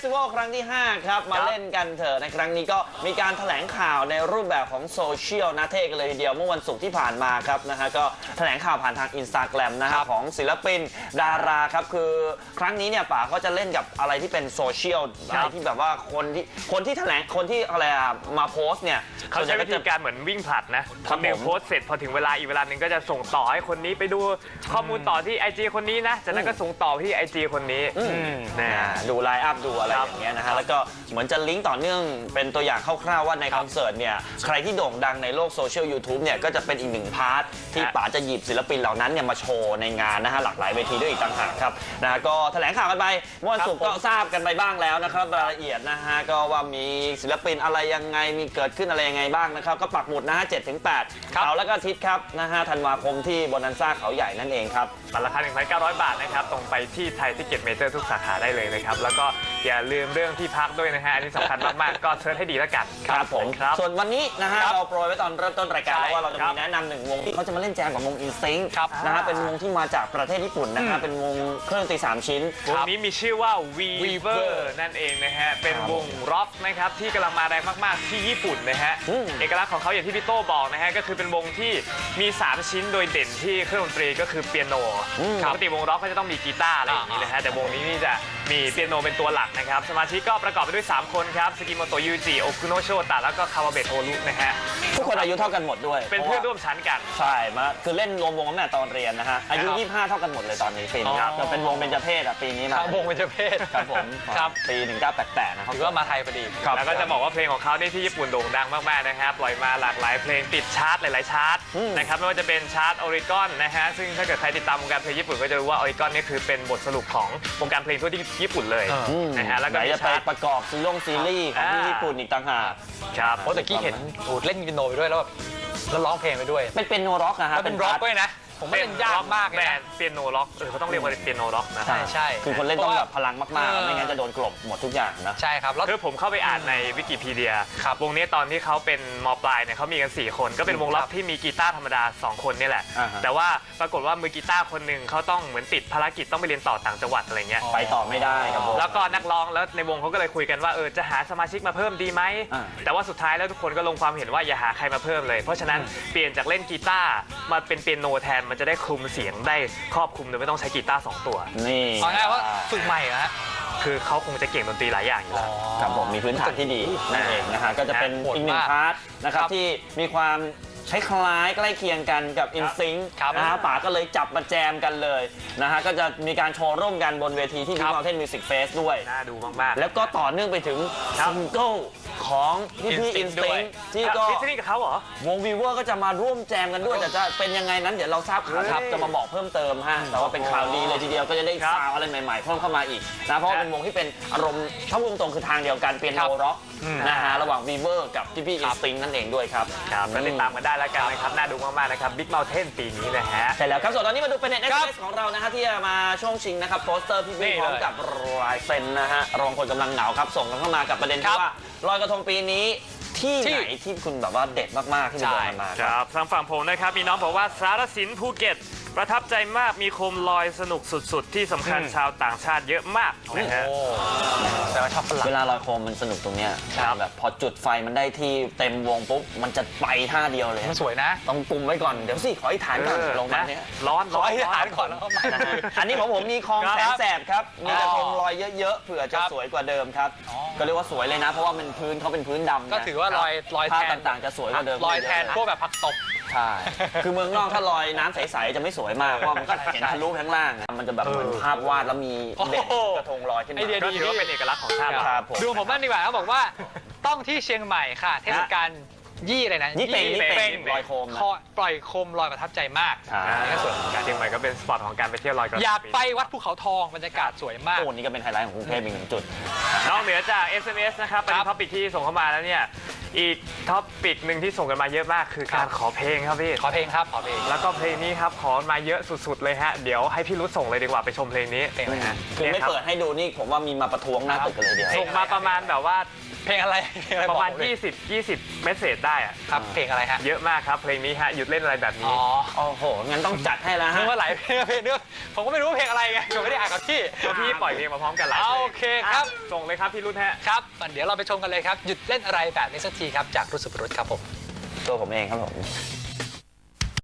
Festival ครั้งที่ 5 ครับ มาครับเล่นกันเถอะในครั้งนี้ก็มีการแถลงข่าวในรูปแบบของโซเชียลนะเท่กันเลยทีเดียวเมื่อวันศุกร์ที่ผ่านมาครับนะฮะก็แถลงข่าวผ่านทางอินสตาแกรมนะฮะของศิลปินดาราครับ คือครั้งนี้เนี่ยป๋าก็จะเล่นกับอะไรที่เป็นโซเชียลอะไรที่แบบว่าคนที่คนที่แถลงคนที่อะไรอะมาโพสต์เนี่ยเขาใช้ส่วินใหญ่ธีก็จะการเหมือนวิ่งผลัดนะคครับนหนึ่งผมโพสต์เสร็จพอถึงเวลาอีกเวลาหนึ่งก็จะส่งต่อให้คนนี้ไปดูข้อมูลต่อที่ IG คนนี้นะจากนั้นก็ส่งต่อไปที่ IG คนนี้อืมอืมนะอ่าดูไลน์อัพดูอะไรครับอย่างเงี้ยนะฮะแล้วก็เหมือนจะลิงก์ต่อเนื่องเป็นตัวอย่างคร่าวๆว่าในคอนเสิร์ตเนี่ยใครที่โด่งดังในโลกโซเชียล YouTube เนี่ยก็จะเป็นอีกหนึ่งพาร์ทที่ครับป๋าจะหยิบศิลปินเหล่านั้นเนี่ยมาโชว์ในงานนะฮะหลากหลายเวทีด้วยอีกต่างหากครับนะฮะก็แถลงข่าวกันไปเมื่อวันศุกร์ก็ทราบกันไปบ้างแล้วนะครับรายละเอียดนะฮะก็ว่ามีศิลปินอะไรยังไงมีเกิดขึ้นอะไรยังไงบ้างนะครับก็ปักหมุดนะฮะ7ถึง8ครับเสาร์และก็อาทิตย์ครับนะฮะธันวาคมที่บนันซ่าเขาใหญ่นั่นเองครับบัตรราคา1,900 บาทนะครับตรงไปที่ไทยทิเก็ตเมเจอร์ทุกสาขาได้เลยนะครับแล้วก็อย่าลืมเรื่องที่พักด้วยนะฮะอันนี้สำคัญมากๆก็เชิญให้ดีแล้วกันครับผมครับ ส่วนวันนี้นะฮะครับเราโปรยไว้ตอนเริ่มต้นรายการใช่แล้วว่าเราจะครัมีบแนะนำหนึ่งวงที่เขาจะมาเล่นแจมกับวงอินซิงครับนะฮะอ่าเป็นวงที่มาจากประเทศญี่ปุ่นนะฮะเป็นวงเครื่องดนตรีสามชิ้นวงนี้มีชื่อว่า Weaver นั่นเองนะฮะเป็นวงร็อกนะครับที่กำลังมาแรงมากๆ ที่ญี่ปุ่นนะฮะอืมเอกลักษณ์ของเขาอย่างที่พี่โต้บอกนะฮะก็คือเป็นวงที่มี 3 ชิ้นโดยเด่นที่เครื่องดนตรีก็คือเปียโนปกติวงร็อกก็จะต้องมีกีตาร์อะไรอย่างนี้นะฮะแต่วงนี้นี่จะ มีเปียโนเป็นตัวหลักนะครับ สมาชิกก็ประกอบไปด้วย 3 คนครับสกิโมโตะยูจิโอคุโนโชตะแล้วก็คาวาเบะโทรุนะฮะทุกคนอายุเท่ากันหมดด้วยเป็นเพื่อนร่วมชั้นกัน ใช่มาคือเล่นรวมวงตั้งแต่ตอนเรียนนะฮะ อายุครับ25 เท่ากันหมดเลยตอนนี้ปีนี้ครับจะเป็นวงเบญจเพศอะปีนี้มาครับวงเป็นเจ้าเพศครับผมครับปี 1988 นะครับถือว่ามาไทยพอดีครับแล้วก็จะบอกว่าเพลงของเขานี่ที่ญี่ปุ่นโด่งดังมากๆนะครับปล่อยมาหลากหลายเพลงติดชาร์ตหลายๆชาร์ตอืมนะครับไม่ว่าจะเป็นชาร์ตออริกอนนะฮะซึ่งถ้าเกิดใครติดตามวงการเพลงญี่ปุ่นก็จะรู้ว่าออริกอนนี่คือเป็นบทสรุปของวงการเพลงทั่วที่ญี่ปุ่นเลยเอออืมนะฮะแล้วก็ไหนมีจะไปชาร์ตประกอบซีรีส์ซีรีส์ของที่อ่าญี่ปุ่นอีกต่างหากครับเพราะตะกี้เห็นโอ้เล่นกินโนไปด้วยแล้วแบบแล้วร้องเพลงไปด้วย เป็นเป็นโนร็อกนะฮะแล้วเป็นร็อกด้วยนะ ผมว่าเล่นยากมากเลยแบนะนเปียโนร็อกเออเขาต้องเรียกว่าเปียโนร็อกนะ ใช่ใช่คือคนเล่นต้องแบบพลังมากเออๆไม่งั้นจะโดนกลบหมดทุกอย่างนะ ใช่ครับแล้ว คือผมเข้าไปอ่านในวิกิพีเดียครับวงนี้ตอนที่เขาเป็นมปลายเนี่ยเขามีกัน 4 คน ก็เป็นวงล็อกที่มีกีตาร์ธรรมดา 2 คนนี่แหละ อ่าฮะ แต่ว่าปรากฏว่ามือกีตาร์คนหนึ่งเขาต้องเหมือนติดภารกิจต้องไปเรียนต่อต่างจังหวัดอะไรเงี้ย ไปต่อไม่ได้กับวงแล้วก็นักร้องแล้วในวงเขาก็เลยคุยกันว่าเออจะหาสมาชิกมาเพิ่มดีไหม อ่า แต่ว่าสุดท้ายแล้วทุกคนก็ลงความเห็นว่าอย่าหาใครมาเพิ่มเลย เพราะฉะนั้นเปลี่ยนจากเล่นกีตาร์มาเป็นเปียโนแทนมันจะได้คลุมเสียงได้ครอบคลุมโดยไม่ต้องใช้กีตาร์สองตัว นี่เอาง่ายๆว่าฝึกใหม่นะฮะ คือเขาคงจะเก่งดนตรีหลายอย่างอยู่แล้ว ครับผมมีพื้นฐานที่ดีนั่นเองนะฮะก็จะเป็นโหดอีกหนึ่งมากพาร์ทนะครับครับที่มีความคล้ายๆใกล้เคียงกันกับ i n s y n c ครับนะฮะป๋าก็เลยจับมาแจมกันเลยนะฮะก็จะมีการโชว์ร่วมกันบนเวทีที่ค Big รับ Mountain Music Fest ด้วย น่าดูมาก ๆ แล้วก็ต่อเนื่องไปถึงครับซิงเกิล ของพี่พี่ InSync อินสด้ติวยที่ก็ฟิชเชอร์ลิงกับเขาเหรอ วงวีเวอร์ก็จะมาร่วมแจมกันด้วยแต่จะเป็นยังไงนั้นเดี๋ยวเราทราบข่าวครับเฮ้ยจะมาบอกเพิ่มเติมฮะแต่ว่าเป็นข่าวดีเลยทีเดียวก็จะได้ครับซาวอะไรใหม่ๆเพิ่มเข้ามาอีกนะเพราะว่าครับเป็นวงที่เป็นอารมณ์ถ้าพูดตรงๆคือทางเดียวกันเปียคโนรับร็อกอืมนะฮะระหว่างวีเวอร์กับพี่พี่อินสติงนั่นเองด้วยครับครับก็ติดตามกันได้แล้วกันนะครับน่าดูมากๆนะครับ Big Mountain ปีนี้นะฮะใช่แล้วครับส่วนตอนนี้มาดูเป็นเน็ตเอครับสของเรานะฮะที่จะมาช่วงชิงนะครับโปสเตอร์พี่นี่พี่พร้อมเลยกับลายเซ็นนะฮะรองคนกำลังเหงาครับส่งกันเข้ามากับประเด็นครัที่บว่าลอยกระทงปีนี้ที่ที่ ไหนที่คุณแบบว่าเด็ดมากๆที่ไปโดนกันมาคครับรับทางฝั่งผมนะครับ มีน้องบอกว่าสารสินภูเก็ต ประทับใจมากมีโคมลอยสนุกสุดๆ ที่สำคัญอืมชาวต่างชาติเยอะมากนะฮะโอ้แต่ว่าชอบฝรั่ง เวลาลอยโคมมันสนุกตรงเนี้ยครับ แบบพอจุดไฟมันได้ที่เต็มวงปุ๊บมันจะไปท่าเดียวเลย มันสวยนะ ต้องปุ่มไว้ก่อน เดี๋ยวสิขออีกฐานก่อนเออลงมานะเนี้ยร้อนขอร้อน ให้ร้อนฐานก่อนแล้วก็มา นะฮะอันนี้ของผมมีคลองครับแสนแสบครับ มีกระทงอ๋อลอยเยอะๆเผื่อจะครับสวยกว่าเดิมครับ อ๋อ ก็เรียกว่าสวยเลยนะ เพราะว่ามันพื้นเขาเป็นพื้นดำนะก็ถือว่าลอยลอยภาพแทนต่างๆจะสวยกว่าเดิมลอยแทนเะพวกแบบผักตบ ใช่ คือเมืองนอกถ้าลอยน้ำใส ๆ จะไม่สวยมากเพราะมันก็เห็นทะลุข้างล่างนะมันจะแบบเหมือนภาพวาดแล้วมีเด็กโอ้โหกระทงลอยขึ้นมาไอเดียก็ถือว่าเป็นเอกลักษณ์ของชาติเราครับผม ดูผมบ้างดีกว่าเขาบอกว่าต้องที่เชียงใหม่ค่ะ เทศกาลยี่อะไรนะยี่เป่งยี่เป่งยี่ลอยโคมนะคอปล่อยโคมลอยประทับใจมากใช่อันนี้ก็สวยเหมือนกันเชียงใหม่ก็เป็นสปอตของการไปเที่ยวลอยกระทงอยากไปวัดภูเขาทองบรรยากาศสวยมาก โอ้นี่ก็เป็นไฮไลท์ของกรุงเทพอีกหนึ่งจุด นอกเหนือจาก SMS นะครับเป็นครับท็อปิกที่ส่งเข้ามาแล้วเนี่ย อีกท็อปปิกหนึ่งที่ส่งกันมาเยอะมาก คือการขอเพลงครับพี่ ขอเพลงครับขอเพลงแล้วก็เพลงนี้ครับขอมาเยอะสุดๆเลยฮะ เดี๋ยวให้พี่รุ้ส่งเลยดีกว่าไปชมเพลงนี้เพลงอะไรฮะคือไม่เปิดให้ดูนี่ผมว่ามีมาประท้วงหน้าตึกกันเลยเดียวส่งมาประมาณแบบว่า เพลงอะไรเพลงอะไรประมาณ บอกเลย20 20 เมสเซจได้อะครับเพลงอะไรฮะเยอะมากครับ เพลงนี้ฮะหยุดเล่นอะไรแบบอ๋นี้อโอ้โหงั้นต้องจัดให้แล้วนึฮะ กว่าหลายเพลงเพลงนึกผมก็ไม่รู้ว่าเพลงอะไรไงผมไม่ได้อ่านกับพี่ตัวพี่ปล่อยเพลงมาพร้อมกันหลายเพลเอางโอเคครับอะส่งเลยครับพี่รุ้ฮะ ครับเดี๋ยวเราไปชมกันเลยครับ หยุดเล่นอะไรแบบนี้สักทีครับ จากรุ่สุปรุษครับผม ตัวผมเองครับผม